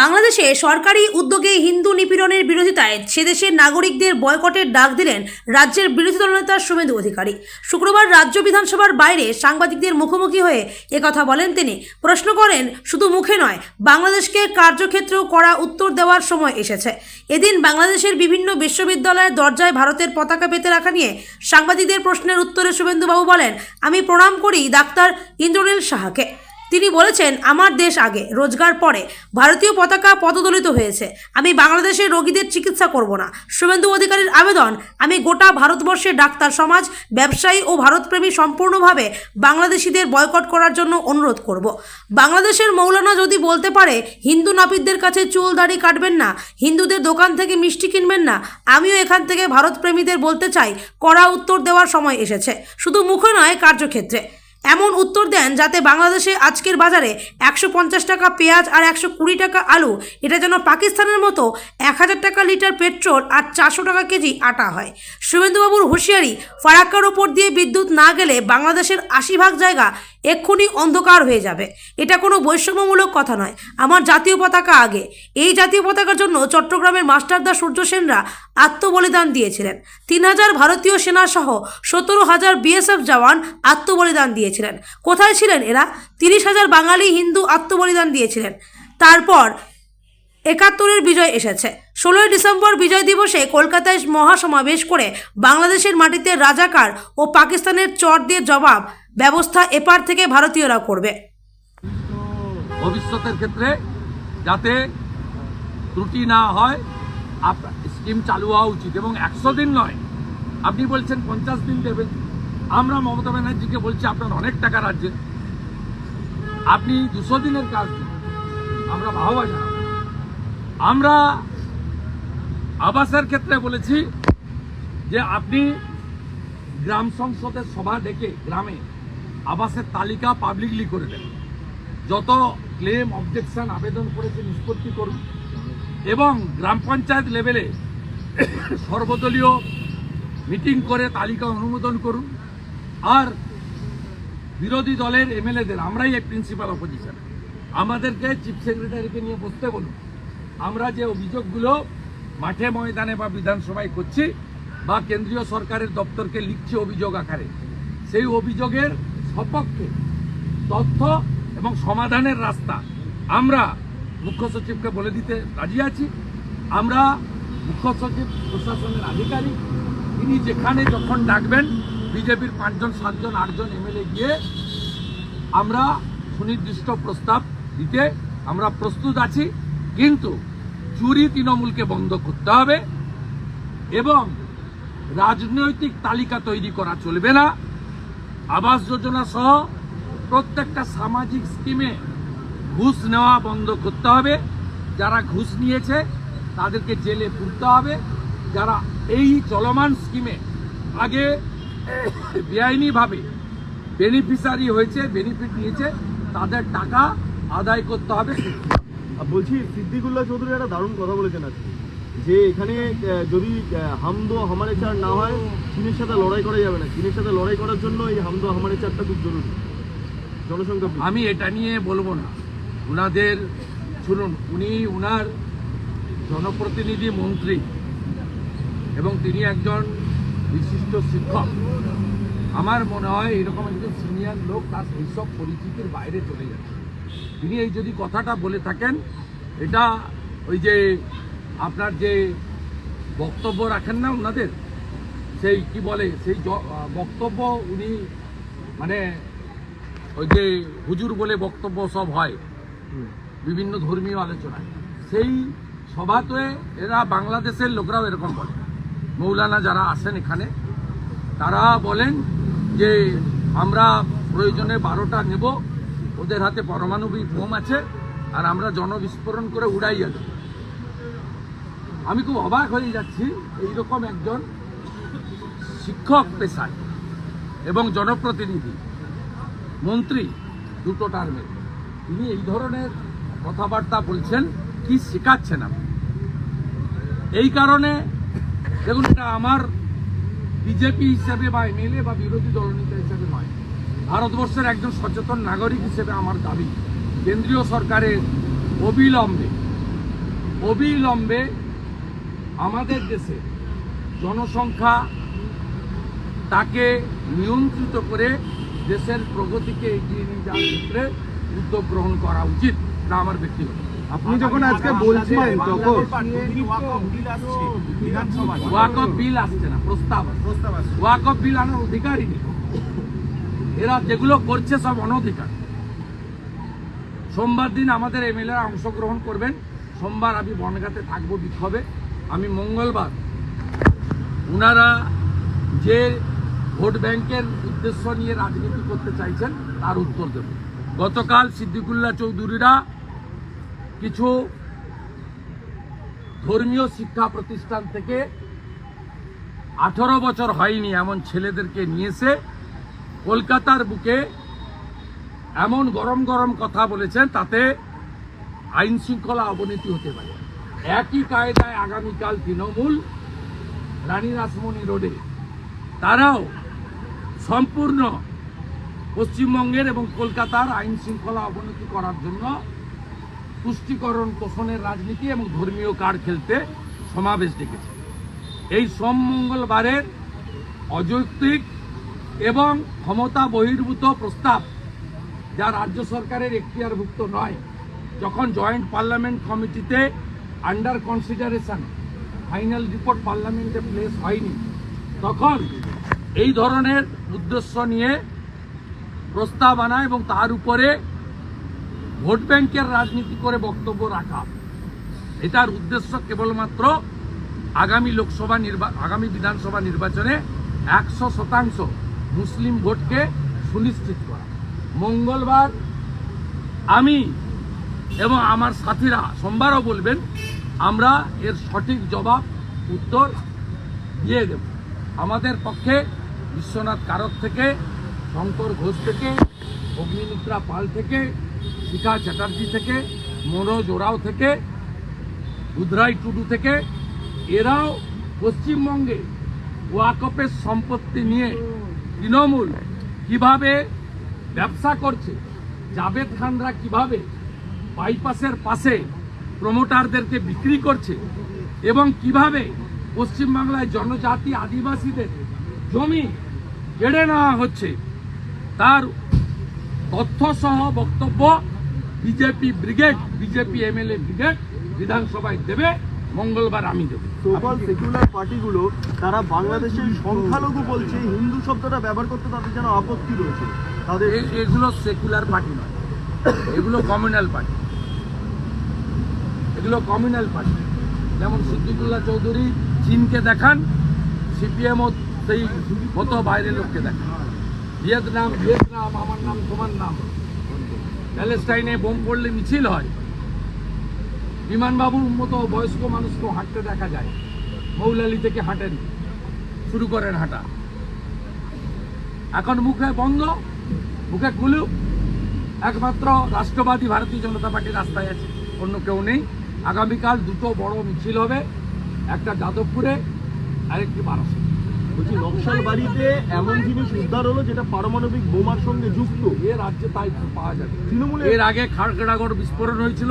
বাংলাদেশে সরকারি উদ্যোগে হিন্দু নিপীড়নের বিরোধিতায় সেদেশের নাগরিকদের বয়কটের ডাক দিলেন রাজ্যের বিরোধী দলনেতা শুভেন্দু অধিকারী। শুক্রবার রাজ্য বিধানসভার বাইরে সাংবাদিকদের মুখোমুখি হয়ে একথা বলেন তিনি। প্রশ্ন করেন, শুধু মুখে নয়, বাংলাদেশকে কার্যক্ষেত্রেও করা উত্তর দেওয়ার সময় এসেছে। এদিন বাংলাদেশের বিভিন্ন বিশ্ববিদ্যালয়ের দরজায় ভারতের পতাকা পেতে রাখা নিয়ে সাংবাদিকদের প্রশ্নের উত্তরে শুভেন্দুবাবু বলেন, আমি প্রণাম করি ডাক্তার ইন্দ্রনীল সাহাকে। তিনি বলেছেন, আমার দেশ আগে, রোজগার পরে। ভারতীয় পতাকা পদদলিত হয়েছে। আমি বাংলাদেশের রোগীদের চিকিৎসা করব না। শুভেন্দু অধিকারীর আবেদন, আমি গোটা ভারতবর্ষের ডাক্তার সমাজ, ব্যবসায়ী ও ভারতপ্রেমী সম্পূর্ণভাবে বাংলাদেশিদের বয়কট করার জন্য অনুরোধ করব। বাংলাদেশের মৌলানা যদি বলতে পারে, হিন্দু নাপিতদের কাছে চুল দাড়ি কাটবেন না, হিন্দুদের দোকান থেকে মিষ্টি কিনবেন না, আমিও এখান থেকে ভারতপ্রেমীদের বলতে চাই, কড়া উত্তর দেওয়ার সময় এসেছে। শুধু মুখে নয়, কার্যক্ষেত্রে। এমন উত্তর দেন যাতে বাংলাদেশে আজকের বাজারে একশো পঞ্চাশ টাকা পেঁয়াজ আর একশো কুড়ি টাকা আলু, এটা যেন পাকিস্তানের মতো এক হাজার টাকা লিটার পেট্রোল আর চারশো টাকা কেজি আটা হয়। শুভেন্দুবাবুর হুঁশিয়ারি, ফারাক্কার ওপর দিয়ে বিদ্যুৎ না গেলে বাংলাদেশের আশি ভাগ জায়গা এক্ষুনি অন্ধকার হয়ে যাবে। এটা কোনো বৈষম্যমূলক কথা নয়। আমার জাতীয় পতাকা আগে। এই জাতীয় পতাকার জন্য চট্টগ্রামের মাস্টারদা সূর্য সেনরা আত্মবলিদান দিয়েছিলেন। তিন হাজার ভারতীয় সেনা সহ সতেরো হাজার বিএসএফ জওয়ান আত্মবলিদান দিয়েছিলেন। কোথায় ছিলেন এরা? তিরিশ হাজার বাঙালি হিন্দু আত্মবলিদান দিয়েছিলেন। তারপর একাত্তরের বিজয় এসেছে। ষোলোই ডিসেম্বর বিজয় দিবসে কলকাতায় মহাসমাবেশ করে বাংলাদেশের মাটিতে রাজাকার ও পাকিস্তানের চর দিয়ে জবাব ব্যবস্থা এপার থেকে ভারতীয়রা করবে। ভবিষ্যতের ক্ষেত্রে যাতে ত্রুটি না হয় স্কিম চালু হওয়া উচিত। এবং একশো দিন নয়, আপনি বলছেন পঞ্চাশ দিন দেবেন আমরা মমতা ব্যানার্জিকে বলছি, আপনার অনেক টাকা রাজ্যে। আপনি দুশো দিনের কাজ দিন। আমরা বাহবা জানাব। আমরা আবাসের ক্ষেত্রে বলেছি যে আপনি গ্রাম সংসদের সভা ডেকে গ্রামে আবাসের তালিকা পাবলিকলি করে দেন। যত ক্লেম অবজেকশন আবেদন করেছে নিষ্পত্তি করুন। এবং গ্রাম পঞ্চায়েত লেভেলে সর্বদলীয় মিটিং করে তালিকা অনুমোদন করুন। আর বিরোধী দলের এমএলএদের, আমরাই এই প্রিন্সিপাল অপোজিশন আমাদেরকে চিফ সেক্রেটারিকে নিয়ে বসতে বলুন। আমরা যে অভিযোগগুলো মাঠে ময়দানে বা বিধানসভায় করছি বা কেন্দ্রীয় সরকারের দপ্তরকে লিখছি অভিযোগ আকারে, সেই অভিযোগের সপক্ষে তথ্য এবং সমাধানের রাস্তা। আমরা মুখ্য সচিবকে বলে দিতে রাজি আছি। আমরা মুখ্য সচিব, প্রশাসনের আধিকারিক, তিনি যেখানে যখন ডাকবেন, বিজেপির পাঁচজন, সাতজন, আটজন এমএলএ গিয়ে আমরা সুনির্দিষ্ট প্রস্তাব দিতে আমরা প্রস্তুত আছি। কিন্তু চুরি তৃণমূলকে বন্ধ করতে হবে এবং রাজনৈতিক তালিকা তৈরি করা চলবে না। আবাস যোজনা সহ প্রত্যেকটা সামাজিক স্কিমে ঘুষ নেওয়া বন্ধ করতে হবে। যারা ঘুষ নিয়েছে, তাদেরকে জেলে পুরতে হবে। যারা এই চলমান স্কিমে আগে বেআইনিভাবে বেনিফিশিয়ারি হয়েছে, বেনিফিট নিয়েছে, তাদের টাকা আদায় করতে হবে। বলছি, সিদ্দিকুল্লাহ চৌধুরী একটা দারুণ কথা বলেছেন আজকে। যে এখানে যদি হামদো হামারে চার না হয়, চীনের সাথে লড়াই করা যাবে না। চীনের সাথে লড়াই করার জন্য এই হামদো হামারে চারটা খুব জরুরি। জনসংখ্যা আমি এটা নিয়ে বলব না। ওনাদের শুনুন, উনি উনার জনপ্রতিনিধি মন্ত্রী এবং তিনি একজন বিশিষ্ট শিক্ষক। আমার মনে হয় এরকম একজন সিনিয়র লোক তার এইসব পরিচিতির বাইরে চলে যাচ্ছে। তিনি এই যদি কথাটা বলে থাকেন, এটা ওই যে আপনার যে বক্তব্য রাখেন না ওনাদের, সেই কি বলে, সেই বক্তব্য উনি মানে ওই যে হুজুর বলে বক্তব্য সব হয়, বিভিন্ন ধর্মীয় আলোচনায়। সেই সভাতে এরা বাংলাদেশের লোকরাও এরকম বলে। মৌলানা যারা আসেন এখানে, তারা বলেন যে আমরা প্রয়োজনে বারোটা নেব, ওদের হাতে পারমাণবিক বোম আছে, আর আমরা জনবিস্ফোরণ করে উড়াইয়া দেব। আমি খুব অবাক হয়ে যাচ্ছি, এইরকম একজন শিক্ষক পেশায় এবং জনপ্রতিনিধি, মন্ত্রী, দুটো টার্মে তিনি এই ধরনের কথাবার্তা বলছেন, কি শেখাচ্ছেন আপনি? এই কারণে, দেখুন, এটা আমার বিজেপি হিসেবে বা এমএলএ বা বিরোধী দলনেতা হিসেবে নয়। ভারতবর্ষের একজন সচেতন নাগরিক হিসেবে আমার দাবি, কেন্দ্রীয় সরকারের অবিলম্বে অবিলম্বে আমাদের দেশে জনসংখ্যা তাকে নিয়ন্ত্রিত করে দেশের প্রগতিকে এগিয়ে নিয়ে যাওয়ার ক্ষেত্রে উদ্যোগ গ্রহণ করা উচিত এটা আমার ব্যক্তিগত। আপনি যখন আজকে বলছেন তখন ওয়াকফ বিল আসছে না প্রস্তাব। ওয়াকফ বিল আনার অধিকারই নেই। এরা যেগুলো করছে সব অনধিকার। সোমবার দিন আমাদের এমএলএ অংশগ্রহণ করবেন। সোমবার আমি বনগাতে থাকব বিক্ষোভে। আমি মঙ্গলবার। ওনারা যে ভোট ব্যাংকের উদ্দেশ্য নিয়ে রাজনীতি করতে চাইছেন, তার উত্তর দেব। গতকাল সিদ্দিকুল্লাহ চৌধুরীরা কিছু ধর্মীয় শিক্ষা প্রতিষ্ঠান থেকে আঠারো বছর হয়নি এমন ছেলেদেরকে নিয়েছে। কলকাতার বুকে এমন গরম গরম কথা বলেছেন, তাতে আইন শৃঙ্খলা অবনতি হতে পারে। একই কায়দায় আগামীকাল তৃণমূল রানী রাসমণি রোডে। তারাও সম্পূর্ণ পশ্চিমবঙ্গের এবং কলকাতার আইন শৃঙ্খলা অবনতি করার জন্য পুষ্টিকরণ পোষণের রাজনীতি এবং ধর্মীয় কার্ড খেলতে সমাবেশ ডেকেছে। এই সোম মঙ্গলবারের অযৌক্তিক এবং ক্ষমতা বহির্ভূত প্রস্তাব যা রাজ্য সরকারের এখতিয়ারভুক্ত নয়, যখন জয়েন্ট পার্লামেন্ট কমিটিতে আন্ডার কনসিডারেশন ফাইনাল রিপোর্ট পার্লামেন্টে প্লেস হয়নি। তখন এই ধরনের উদ্দেশ্য নিয়ে প্রস্তাব আনা এবং তার উপরে ভোট ব্যাংকের রাজনীতি করে বক্তব্য রাখা। এটার উদ্দেশ্য কেবলমাত্র আগামী লোকসভা নির্বা, আগামী বিধানসভা নির্বাচনে একশো শতাংশ মুসলিম ভোটকে সুনিশ্চিত করা। মঙ্গলবার আমি এবং আমার সাথীরা সোমবারও বলবেন, আমরা এর সঠিক জবাব, উত্তর দিয়ে দেব। আমাদের পক্ষে বিশ্বনাথ কারক থেকে, শঙ্কর ঘোষ থেকে, অগ্নিমিত্রা পাল থেকে, শিখা চ্যাটার্জি থেকে, মনোজ ওরাও থেকে উদরাই টুডু থেকে, এরাও পশ্চিমবঙ্গে ওয়াকপের সম্পত্তি নিয়ে তৃণমূল কীভাবে ব্যবসা করছে, জাভেদ খানরা কীভাবে বাইপাসের পাশে প্রমোটারদেরকে বিক্রি করছে এবং কীভাবে পশ্চিমবাংলায় জনজাতি আদিবাসীদের জমি কেড়ে নেওয়া হচ্ছে তার তথ্য সহ বক্তব্য BJP brigade BJP MLA brigade বিধানসভায় দেবে মঙ্গলবার আমি দেব। সোকল সেকুলার পার্টিগুলো তারা বাংলাদেশের সংখ্যালঘু বলছে হিন্দু শব্দটা ব্যবহার করতে তাদের যেন আপত্তি রয়েছে। তাদের এগুলো সেকুলার পার্টি নয় এগুলো কমিউনাল পার্টি এগুলো কমিউনাল পার্টি যেমন সিদ্দিকুল্লাহ চৌধুরী চীনকে দেখান, সিপিএমও সেই মতো বাইরের লোককে দেখান। ভিয়েতনাম ভিয়েতনাম, আমার নাম, তোমার নাম। প্যালেস্টাইনে বোম পড়লে মিছিল হয়। বিমানবাবুর মতো বয়স্ক মানুষকেও হাঁটতে দেখা যায়। মৌলালি থেকে হাঁটেন, শুরু করেন হাঁটা। এখন মুখে বন্ধ, মুখে কুলু একমাত্র রাষ্ট্রবাদী ভারতীয় জনতা পার্টি রাস্তায় আছে, অন্য কেউ নেই। আগামীকাল দুটো বড় মিছিল হবে একটা যাদবপুরে আরেকটি বারাসত। বলছি নকশাল বাড়িতে এমন জিনিস উদ্ধার হলো যেটা পারমাণবিক বোমার সঙ্গে যুক্ত? এ রাজ্যে তাই পাওয়া যাবে। তৃণমূলের এর আগে খাড়গড়াগড় বিস্ফোরণ হয়েছিল।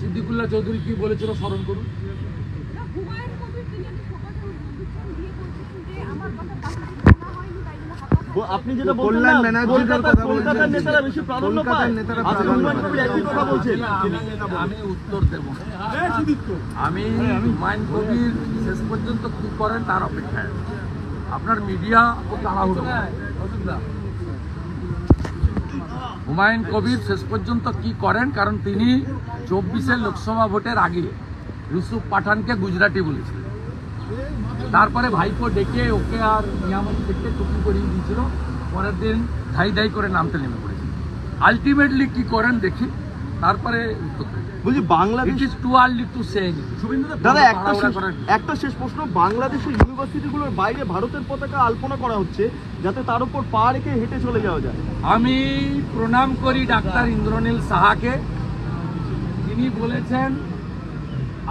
সিদ্দিকুল্লাহ চৌধুরী কি বলেছিল স্মরণ করুন না, হুমায়ুন কবির তিনি একটু সকালে উদ্বোধন দিয়ে বলছেন যে আমার কথা তাকে শোনা হয়নি তাই জন্য হতাশ ব- আপনি যেটা বলছেন কল্যাণ না, কথা বলছেন। নেতারা বেশি প্রাধান্য কলকাতার পায়। নেতারা কবির একই কথা বলছেন। আমি উত্তর দেব। আমি হুমায়ুন কবির শেষ পর্যন্ত কি করেন তার অপেক্ষায়। আপনার মিডিয়া ও তাড়াহুড়ো। হুমায়ুন কবির শেষ পর্যন্ত কি করেন? কারণ তিনি চব্বিশের লোকসভা ভোটের আগে ইউসুফ পাঠানকে গুজরাটি বলেছিলেন। তারপরে ভাইপো ডেকে ওকে আর নিয়ামত থেকে টুপি করিয়ে দিয়েছিল। পরের দিন ধাই ধাই করে নামতে নেমে পড়েছিল আলটিমেটলি কি করেন দেখি। তারপরে। বলছি Bangladesh is too early to say দাদা একটা শেষ একটা শেষ প্রশ্ন। বাংলাদেশের ইউনিভার্সিটিগুলোর বাইরে ভারতের পতাকা আলপনা করা হচ্ছে যাতে তার উপর পা রেখে হেঁটে চলে যাওয়া যায়। আমি প্রণাম করি ডাক্তার ইন্দ্রনীল সাহাকে। তিনি বলেছেন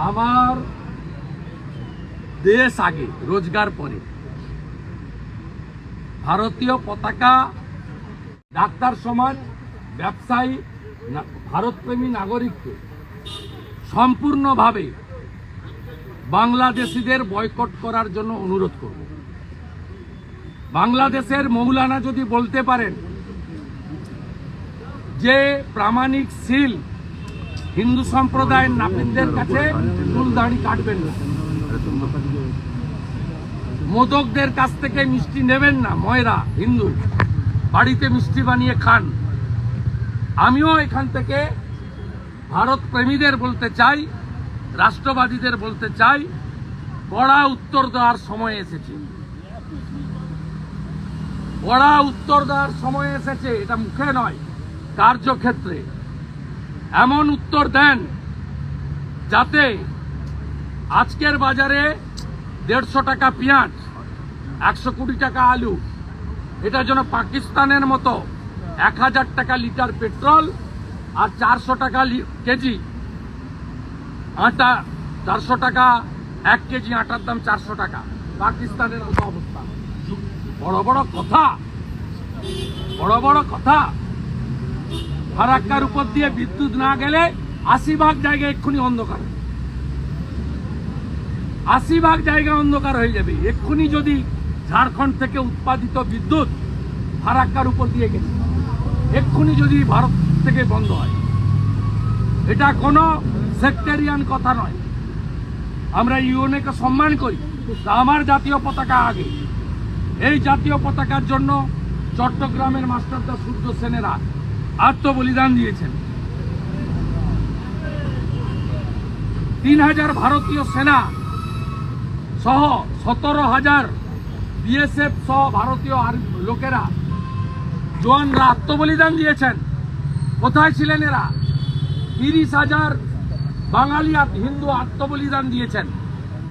আমার দেশ আগে, রোজগার পরে। ভারতীয় পতাকা, ডাক্তার সমাজ, ব্যবসায়ী ভারতপ্রেমী নাগরিককে সম্পূর্ণভাবে বাংলাদেশিদের বয়কট করার জন্য অনুরোধ করব। বাংলাদেশের মৌলানা যদি বলতে পারেন, যে প্রামাণিক সিল হিন্দু সম্প্রদায়ের নাপিতদের কাছে চুল দাড়ি কাটবেন না। মোদকদের কাছ থেকে মিষ্টি নেবেন না, ময়রা, হিন্দু। বাড়িতে মিষ্টি বানিয়ে খান। আমিও এখান থেকে ভারত প্রেমীদের বলতে চাই, রাষ্ট্রবাদীদের বলতে চাই কড়া উত্তর দেওয়ার সময় এসেছে। কড়া উত্তর দেওয়ার সময় এসেছে, এটা মুখে নয়, কার্যক্ষেত্রে। এমন উত্তর দেন যাতে আজকের বাজারে দেড়শো টাকা পেঁয়াজ, একশো কুড়ি টাকা আলু। এটা যেন পাকিস্তানের মতো এক হাজার টাকা লিটার পেট্রোল আর চারশো টাকা কেজি আটা, চারশো টাকা, এক কেজি আটার দাম চারশো টাকা। পাকিস্তানের মতো অবস্থা। বড় বড় কথা। বড় বড় কথা। ফারাক্কার উপর দিয়ে বিদ্যুৎ না গেলে আশি ভাগ জায়গা এক্ষুনি অন্ধকার। আশি ভাগ জায়গা অন্ধকার হয়ে যাবে। এক্ষুনি যদি ঝাড়খণ্ড থেকে উৎপাদিত বিদ্যুৎ ফারাক্কার উপর দিয়ে গেছে, এক্ষুনি যদি ভারত থেকে বন্ধ হয়। এটা কোনো সেক্টেরিয়ান কথা নয়। আমরা ইউএনএকে সম্মান করি আমার জাতীয় পতাকা আগে। এই জাতীয় পতাকার জন্য চট্টগ্রামের মাস্টারদা সূর্য সেনেরা আত্মবলিদান দিয়েছেন। তিন হাজার ভারতীয় সেনা সহ সতেরো হাজার বিএসএফ সহ ভারতীয় লোকেরা জোয়ানরা আত্মবলিদান দিয়েছেন। কোথায় ছিলেন এরা? তিরিশ হাজার বাঙালি হিন্দু আত্মবলিদান দিয়েছেন।